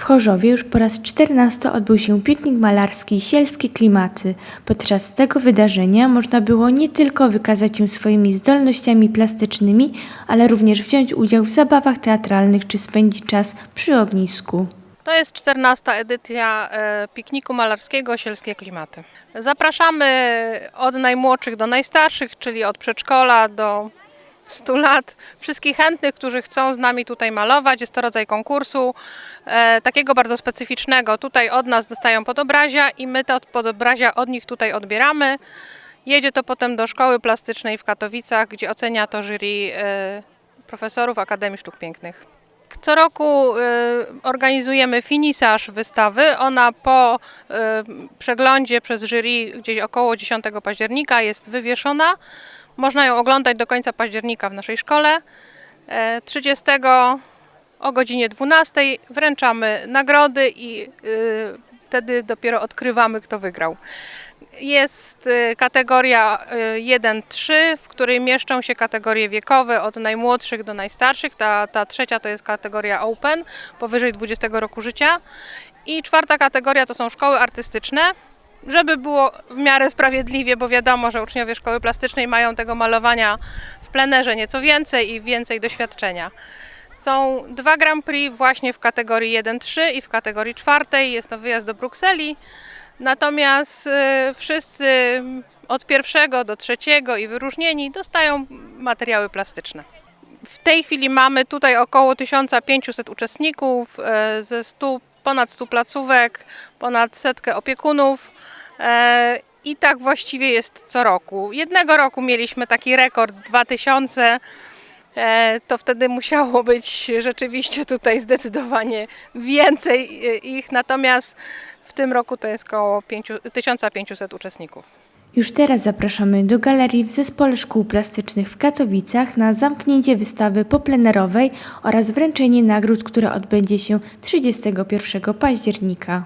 W Chorzowie już po raz 14 odbył się piknik malarski Sielskie Klimaty. Podczas tego wydarzenia można było nie tylko wykazać się swoimi zdolnościami plastycznymi, ale również wziąć udział w zabawach teatralnych czy spędzić czas przy ognisku. To jest 14 edycja e, pikniku malarskiego Sielskie Klimaty. Zapraszamy od najmłodszych do najstarszych, czyli od przedszkola do 100 lat. Wszystkich chętnych, którzy chcą z nami tutaj malować. Jest to rodzaj konkursu, e, takiego bardzo specyficznego. Tutaj od nas dostają podobrazia i my te od- podobrazia od nich tutaj odbieramy. Jedzie to potem do szkoły plastycznej w Katowicach, gdzie ocenia to jury e, profesorów Akademii Sztuk Pięknych. Co roku y, organizujemy finisaż wystawy. Ona po y, przeglądzie przez jury gdzieś około 10 października jest wywieszona. Można ją oglądać do końca października w naszej szkole. E, 30 o godzinie 12 wręczamy nagrody i y, wtedy dopiero odkrywamy, kto wygrał. Jest y, kategoria y, 1-3, w której mieszczą się kategorie wiekowe od najmłodszych do najstarszych. Ta, ta trzecia to jest kategoria Open, powyżej 20 roku życia. I czwarta kategoria to są szkoły artystyczne. Żeby było w miarę sprawiedliwie, bo wiadomo, że uczniowie szkoły plastycznej mają tego malowania w plenerze nieco więcej i więcej doświadczenia. Są dwa Grand Prix właśnie w kategorii 1-3 i w kategorii czwartej. Jest to wyjazd do Brukseli. Natomiast y, wszyscy od pierwszego do trzeciego i wyróżnieni dostają materiały plastyczne. W tej chwili mamy tutaj około 1500 uczestników e, ze 100, ponad 100 placówek, ponad setkę opiekunów. e, I tak właściwie jest co roku. Jednego roku mieliśmy taki rekord 2000. E, To wtedy musiało być rzeczywiście tutaj zdecydowanie więcej e, ich, natomiast w tym roku to jest około 5 1500 uczestników. Już teraz zapraszamy do galerii w Zespole Szkół Plastycznych w Katowicach na zamknięcie wystawy poplenerowej oraz wręczenie nagród, które odbędzie się 31 października.